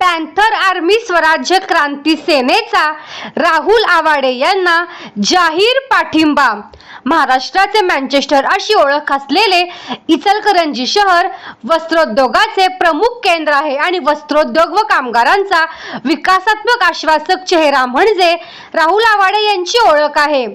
Panther army स्वराज्य क्रांती सेनेचा राहुल आवाडे यांना जाहीर पाठिंबा. महाराष्ट्राचे मँचेस्टर अशी ओळख असलेले इचलकरंजी शहर वस्त्रोद्योगाचे प्रमुख केंद्र आहे आणि वस्त्रोद्योग व कामगारांचा विकासात्मक आश्वासक चेहरा म्हणजे राहुल आवाडे यांची ओळख आहे.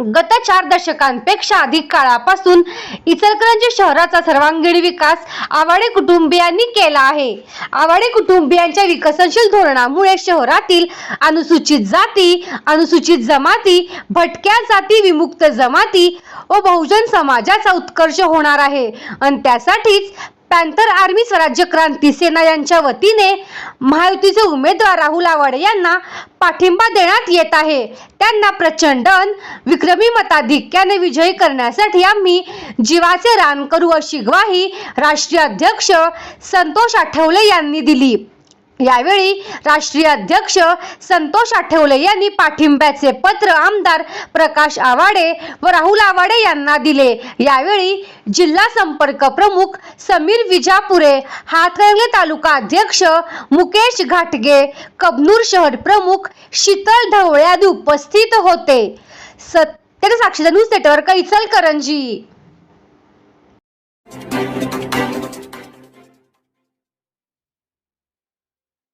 गत चार दशकांपेक्षा अधिक काळापासून इचलकरंजी शहराचा सर्वांगीण विकास आवाडे कुटुंबियांनी केला आहे. आवाडे कुटुंबियांच्या विकसनशील धोरणामुळे शहरातील अनुसूचित जाती अनुसूचित जमाती भटक्या जाती विमुक्त जमाती व बहुजन समाजाचा उत्कर्ष होणार आहे. आणि त्यासाठीच पॅन्थर आर्मी स्वराज्य क्रांती सेना यांच्या वतीने महायुतीचे उमेदवार राहुल आवाडे यांना पाठिंबा देण्यात येत आहे. त्यांना प्रचंड विक्रमी मताधिक्याने विजयी करण्यासाठी आम्ही जीवाचे रान करू अशी ग्वाही राष्ट्रीय अध्यक्ष संतोष आठवले यांनी दिली. यावेळी राष्ट्रीय अध्यक्ष संतोष आठवले यांनी पाठिंब्याचे पत्र आमदार प्रकाश आवाडे व राहुल आवाडे यांना दिले. यावेळी जिल्हा संपर्क प्रमुख समीर विजापुरे हातकणंगले तालुका अध्यक्ष मुकेश घाटगे कबनूर शहर प्रमुख शीतल ढवळे आदी उपस्थित होते. सत्य साक्षीदार न्यूज नेटवर्क इचलकरंजी.